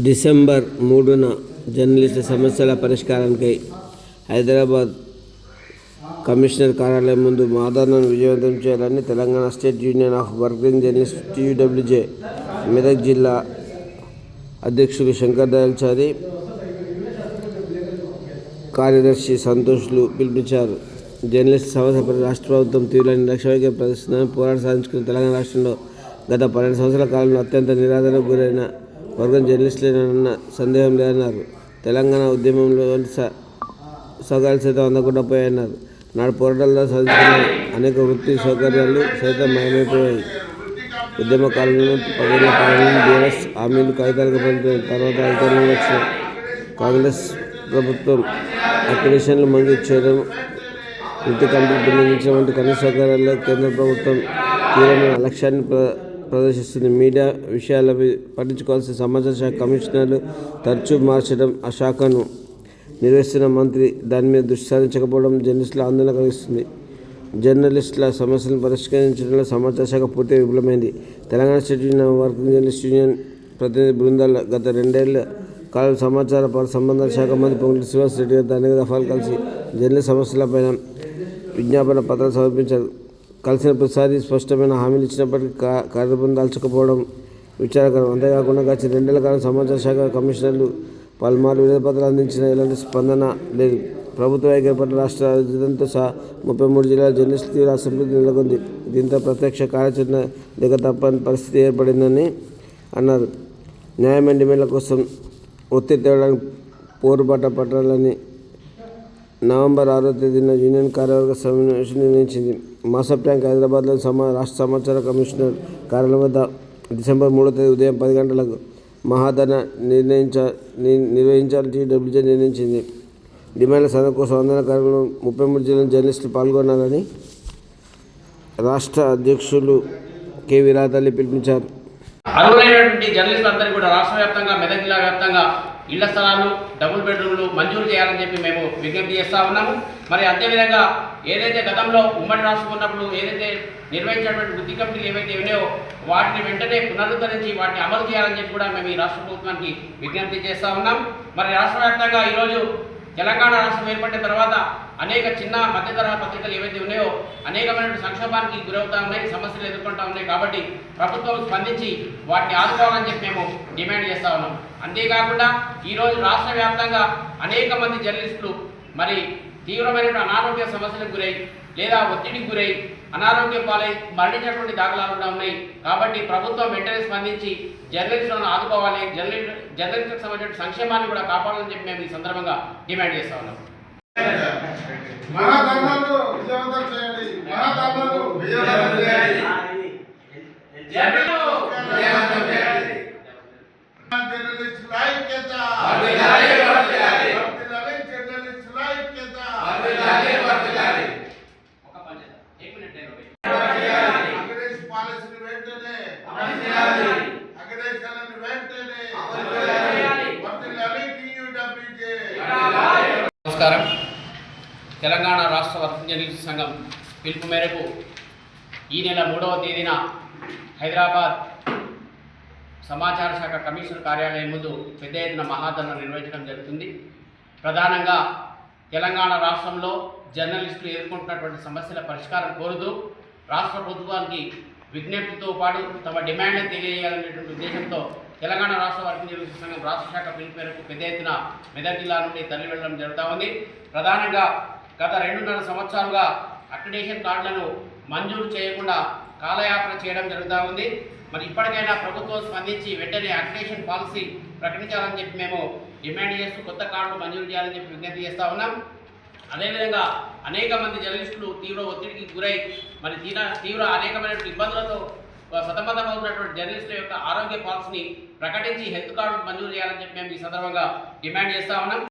December మూడున journalist సమస్యల పరిష్కారానికై Hyderabad commissioner కార్యాలయం ముందు ఆందోళనను విజయవంతం చేయాలని Telangana state union of working journalist TUWJ Medak జిల్లా అధ్యక్షులు శంకర్ దయాల్చారి కార్యదర్శి సంతోష్లు పిలిపించారు. జర్నలిస్ట్ సమస్యపై రాష్ట్ర ప్రభుత్వం తీవ్ర నిర్లక్ష్య వైఖరి ప్రదర్శిస్తుందని పోరాటం సాధించుకున్న తెలంగాణ రాష్ట్రంలో గత పన్నెండు సంవత్సరాల కాలంలో అత్యంత నిరాదరణకు గురైన వర్గం జర్నలిస్టులేనన్న సందేహం లేదన్నారు. తెలంగాణ ఉద్యమంలో స- సౌకర్యాలు సైతం అందకుండా పోయాయన్నారు. నాడు పోరాటాల్లో సాధించిన అనేక వృత్తి సౌకర్యాలు సైతం మయమైపోయాయి. ఉద్యమ కాలంలో పదేళ్ళ పాలన బీఆర్ఎస్ హామీలు కాగితాలకు పంపిన తర్వాత అధికారంలో వచ్చిన కాంగ్రెస్ ప్రభుత్వం అక్రిడేషన్లు మంజూరు చేయడం వృత్తి కంపెనీ నిర్ణయించడం వంటి కనీస సౌకర్యాల్లో కేంద్ర ప్రభుత్వం తీవ్రమైన లక్ష్యాన్ని ప్ర ప్రదర్శిస్తుంది మీడియా విషయాలపై పట్టించుకోవాల్సిన సమాచార శాఖ కమిషనర్లు తరచూ మార్చడం ఆ శాఖను నిర్వహిస్తున్న మంత్రి దాని మీద దృష్టి సారించకపోవడం జర్నలిస్టుల ఆందోళన కలిగిస్తుంది. జర్నలిస్టుల సమస్యలను పరిష్కరించడంలో సమాచార శాఖ పూర్తిగా విఫలమైంది. Telangana state union working journalist union ప్రతినిధి బృందాల గత రెండేళ్ళ కాలం సమాచార పర సంబంధాల శాఖ మంత్రి పొంగుల శ్రీనివాస్ రెడ్డి గారితో అనేక దఫాలు కలిసి జర్నలిస్ట్ సమస్యలపైన విజ్ఞాపన పత్రాలు సమర్పించారు. కలిసిన ప్రతిసారి స్పష్టమైన హామీలు ఇచ్చినప్పటికీ కార్యక్రమం దాల్చకపోవడం విచారకరం. అంతేకాకుండా గత రెండేళ్ళ కాలం సమాచార శాఖ కమిషనర్లు పలుమార్లు విడుదల పత్రాలు అందించిన ఎలాంటి స్పందన లేదు. ప్రభుత్వ వైఖరి పట్ల రాష్ట్ర రాజధానితో సహా ముప్పై మూడు జిల్లాల జర్నలిస్టుల తీవ్ర అసంతృప్తి నెలకొంది. దీంతో ప్రత్యక్ష కార్యాచరణ లేక తప్పని పరిస్థితి ఏర్పడిందని అన్నారు. న్యాయమైన డిమాండ్ల కోసం ఒత్తిడి తేవడానికి పోరుబాట పట్టాలని నవంబర్ ఆరో తేదీన యూనియన్ కార్యవర్గ సమావేశం నిర్ణయించింది. మాసప్ ట్యాంక్ హైదరాబాద్లో సమా రాష్ట్ర సమాచార కమిషనర్ కార్యాలయం వద్ద డిసెంబర్ మూడో తేదీ ఉదయం పది గంటలకు మహాధన నిర్ణయించ నిర్వహించాలని టీడబ్ల్యూజే నిర్ణయించింది. డిమాండ్ల సాధన కోసం ఆందోళన కార్యక్రమం ముప్పై మూడు జిల్లాల జర్నలిస్టులు పాల్గొన్నారని రాష్ట్ర అధ్యక్షులు కె. విరాతల్లి పిలుపునిచ్చారు అర్హులైనటువంటి జర్నలిస్టులు కూడా రాష్ట్ర వ్యాప్తంగా మెదక్ జిల్లా వ్యాప్తంగా ఇళ్ళ స్థలాలు డబుల్ బెడ్రూమ్లు మంజూరు చేయాలని చెప్పి మేము విజ్ఞప్తి చేస్తూ ఉన్నాము. మరి అదేవిధంగా ఏదైతే గతంలో ఉమ్మడి రాష్ట్రం ఉన్నప్పుడు ఏదైతే నిర్వహించినటువంటి వృత్తి కమిటీలు ఏవైతే ఉన్నాయో వాటిని వెంటనే పునరుద్ధరించి వాటిని అమలు చేయాలని చెప్పి కూడా మేము ఈ రాష్ట్ర ప్రభుత్వానికి విజ్ఞప్తి చేస్తూ ఉన్నాం. మరి రాష్ట్ర వ్యాప్తంగా ఈరోజు తెలంగాణ రాష్ట్రం ఏర్పడిన తర్వాత అనేక చిన్న మధ్యతరహా పత్రికలు ఏవైతే ఉన్నాయో అనేకమైన సంక్షోభానికి గురవుతా ఉన్నాయి సమస్యలు ఎదుర్కొంటా ఉన్నాయి కాబట్టి ప్రభుత్వం స్పందించి వాటిని ఆదుకోవాలని చెప్పి మేము డిమాండ్ చేస్తా ఉన్నాం. అంతేకాకుండా ఈరోజు రాష్ట్ర వ్యాప్తంగా అనేక మంది జర్నలిస్టులు మరి తీవ్రమైన అనారోగ్య సమస్యలకు గురై లేదా ఒత్తిడికి గురై అనారోగ్యం పాలై మరణించినటువంటి దాఖలాలు కూడా ఉన్నాయి. కాబట్టి ప్రభుత్వం వెంటనే స్పందించి జర్నలిస్టులను ఆదుకోవాలి. జర్నలిస్ట్ జర్నలిస్టులకు సంబంధించిన సంక్షేమాన్ని కూడా కాపాడాలని చెప్పి మేము ఈ సందర్భంగా డిమాండ్ చేస్తా ఉన్నాం. మహాధర్నాలు విజయవంతం చేయండి. మహాధర్నాలు విజయవంతం నమస్కారం. తెలంగాణ రాష్ట్ర వర్కింగ్ జర్నలిస్ట్ సంఘం పిలుపు మేరకు ఈ నెల మూడవ తేదీన హైదరాబాద్ సమాచార శాఖ కమిషనర్ కార్యాలయం ముందు పెద్ద ఎత్తున మహాధరణ నిర్వహించడం జరుగుతుంది. ప్రధానంగా తెలంగాణ రాష్ట్రంలో జర్నలిస్టులు ఎదుర్కొంటున్నటువంటి సమస్యల పరిష్కారం కోరుతూ రాష్ట్ర ప్రభుత్వానికి విజ్ఞప్తితో పాటు తమ డిమాండ్ని తెలియజేయాలనేటువంటి ఉద్దేశంతో తెలంగాణ రాష్ట్ర వర్కింగ్ జర్నలిస్ట్ సంఘం రాష్ట్ర శాఖ పిలుపు మేరకు పెద్ద ఎత్తున మెదక్ జిల్లా నుండి తరలి వెళ్ళడం జరుగుతూ ఉంది. ప్రధానంగా గత రెండున్నర సంవత్సరాలుగా అక్రిడేషన్ కార్డులను మంజూరు చేయకుండా కాలయాపన చేయడం జరుగుతూ ఉంది. మరి ఇప్పటికైనా ప్రభుత్వం స్పందించి వెంటనే అక్రిడేషన్ పాలసీ ప్రకటించాలని చెప్పి మేము డిమాండ్ చేస్తూ కొత్త కార్డులు మంజూరు చేయాలని చెప్పి విజ్ఞప్తి చేస్తూ ఉన్నాం. అదేవిధంగా అనేక మంది జర్నలిస్టులు తీవ్ర ఒత్తిడికి గురై మరి తీవ్ర తీవ్ర అనేకమైన ఇబ్బందులతో సతమతమవుతున్నటువంటి జర్నలిస్టుల యొక్క ఆరోగ్య పాలసీని ప్రకటించి హెల్త్ కార్డు మంజూరు చేయాలని చెప్పి మేము ఈ సందర్భంగా డిమాండ్ చేస్తా ఉన్నాం.